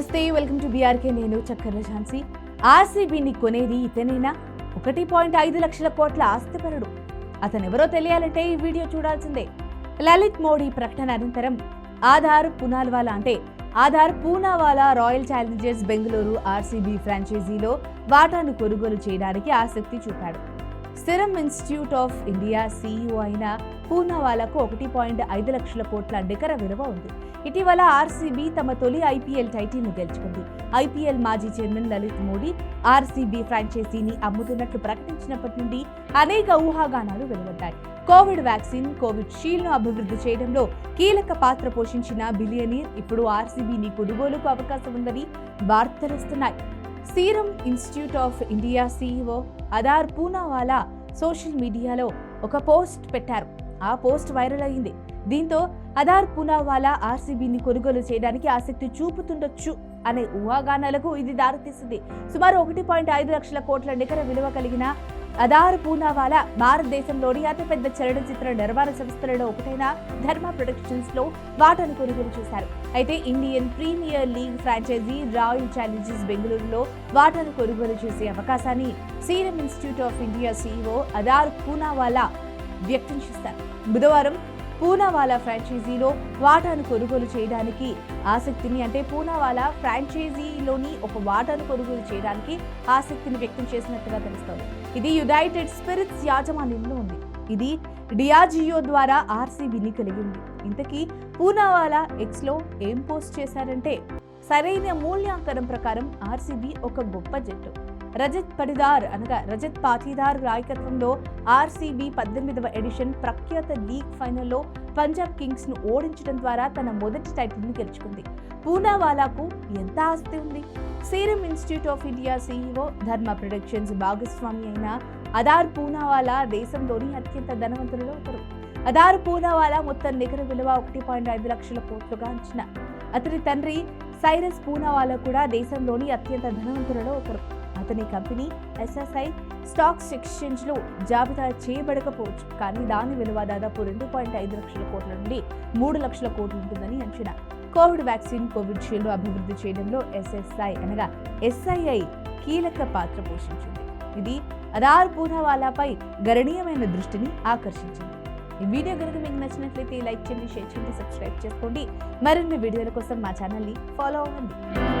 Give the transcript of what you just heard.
నమస్తే welcome to BRK నేను చక్కర్ల ఝాన్సీ. ఆర్సీబీని కొనేది ఇతనేనా? ఒకటి పాయింట్ ఐదు లక్షల కోట్ల ఆస్తిపరుడు. అతనెవరో తెలియాలంటే ఈ వీడియో చూడాల్సిందే. లలిత్ మోడీ ప్రకటన అనంతరం ఆధార్ పునాల్వాలా అంటే Adar Poonawalla Royal Challengers Bengaluru RCB ఫ్రాంచైజీలో వాటాను కొనుగోలు చేయడానికి ఆసక్తి చూపాడు. Serum Institute of India CEO అయిన పూనావాలాకు ఒకటి పాయింట్ ఐదు లక్షల కోట్ల నికర విలువ ఉంది. ఇటీవల ఆర్సీబీ తమ తొలి ఐపీఎల్ టైటిల్ను గెలుచుకుంది. ఐపీఎల్ మాజీ చైర్మన్ లలిత్ మోడీ ఆర్సీబీ ఫ్రాంచైజీని అమ్ముతున్నట్లు ప్రకటించినప్పటి నుండి అనేక ఊహాగానాలు వెలువడ్డాయి. కోవిడ్ వ్యాక్సిన్ కోవిడ్ షీల్డ్ను అభివృద్ధి చేయడంలో కీలక పాత్ర పోషించిన బిలియనీర్ ఇప్పుడు ఆర్సీబీని కొనుగోలుకు అవకాశం ఉందని వార్తలొస్తున్నాయి Serum Institute of India CEO Adar Poonawalla social media ఒక పోస్ట్ పెట్టారు. ఆ పోస్ట్ వైరల్ అయింది దీంతో అదార్ పూనావాలా ఆర్సీబీని కొనుగోలు చేయడానికి ఆసక్తి చూపుతుండొచ్చు అనే ఊహాగానాలకు ఇది దారితీసింది. సుమారు ఒకటి పాయింట్ ఐదు లక్షల కోట్ల నికర విలువ కలిగిన అదార్ పూనావాలా భారతదేశంలోని అతిపెద్ద చలనచిత్ర నిర్మాణ సంస్థలలో ఒకటైన ధర్మ ప్రొడక్షన్స్లో వాటాను కొనుగోలు చేశారు. అయితే Indian Premier League franchise Royal Challengers బెంగళూరులో వాటాను కొనుగోలు చేసే అవకాశాన్ని Serum Institute of India CEO Adar Poonawalla వ్యక్తం చేశారు. బుధవారం పూనావాలా ఫ్రాంచైజీలో వాటాను కొనుగోలు చేయడానికి ఆసక్తిని అంటే పూనావాలా ఫ్రాంచైజీలోని ఒక వాటాను కొనుగోలు చేయడానికి ఆసక్తిని వ్యక్తం చేసినట్టుగా తెలుస్తోంది. ఇది యునైటెడ్ స్పిరిట్స్ యాజమాన్యంలో ఉంది. ఇది డియాజియో ద్వారా ఆర్సీబీని కలిగింది. ఇంతకీ పూనావాలా ఎక్స్లో ఏం పోస్ట్ చేశారంటే సరైన మూల్యాంకనం ప్రకారం ఆర్సీబీ ఒక గొప్ప జట్టు. రజత్ పడిదార్ అనగా రజత్ పాటీదార్ నాయకత్వంలో ఆర్సీబీ పద్దెనిమిదవ ఎడిషన్ ప్రఖ్యాత లీగ్ ఫైనల్లో పంజాబ్ కింగ్స్ను ఓడించడం ద్వారా తన మొదటి టైటిల్ని గెలుచుకుంది. పూనావాలాకు ఎంత ఆస్తి ఉంది? Serum Institute of India CEO Dharma Productions భాగస్వామి అయిన అదార్ పూనావాలా దేశంలోని అత్యంత ధనవంతులలో ఒకరు. అదార్ పూనావాలా మొత్తం నికర విలువ ఒకటి పాయింట్ ఐదు లక్షల కోట్లుగా అంచనా. అతని తండ్రి సైరస్ పూనావాలా కూడా దేశంలోని అత్యంత ధనవంతులలో ఒకరు. అతని కంపెనీ ఎస్ఎస్ఐ స్టాక్స్ ఎక్స్చేంజ్లో జాబితా చేయబడకపోవచ్చు కానీ దాని విలువ దాదాపు రెండు పాయింట్ ఐదు లక్షల కోట్ల నుండి మూడు లక్షల కోట్లు ఉంటుందని అంచనా. కోవిడ్ వ్యాక్సిన్ కోవిడ్ షీల్డ్ అభివృద్ధి చేయడంలో ఎస్ఎస్ఐ అనగా ఎస్ఐఐ కీలక పాత్ర పోషించింది. ఇది అదార్ పూనావాలాపై గణనీయమైన దృష్టిని ఆకర్షించింది. ఈ వీడియో కనుక మీకు నచ్చినట్లయితే లైక్ చేయండి షేర్ చేయండి సబ్స్క్రైబ్ చేసుకోండి. మరిన్ని వీడియోల కోసం మా ఛానల్ని ఫాలో అవ్వండి.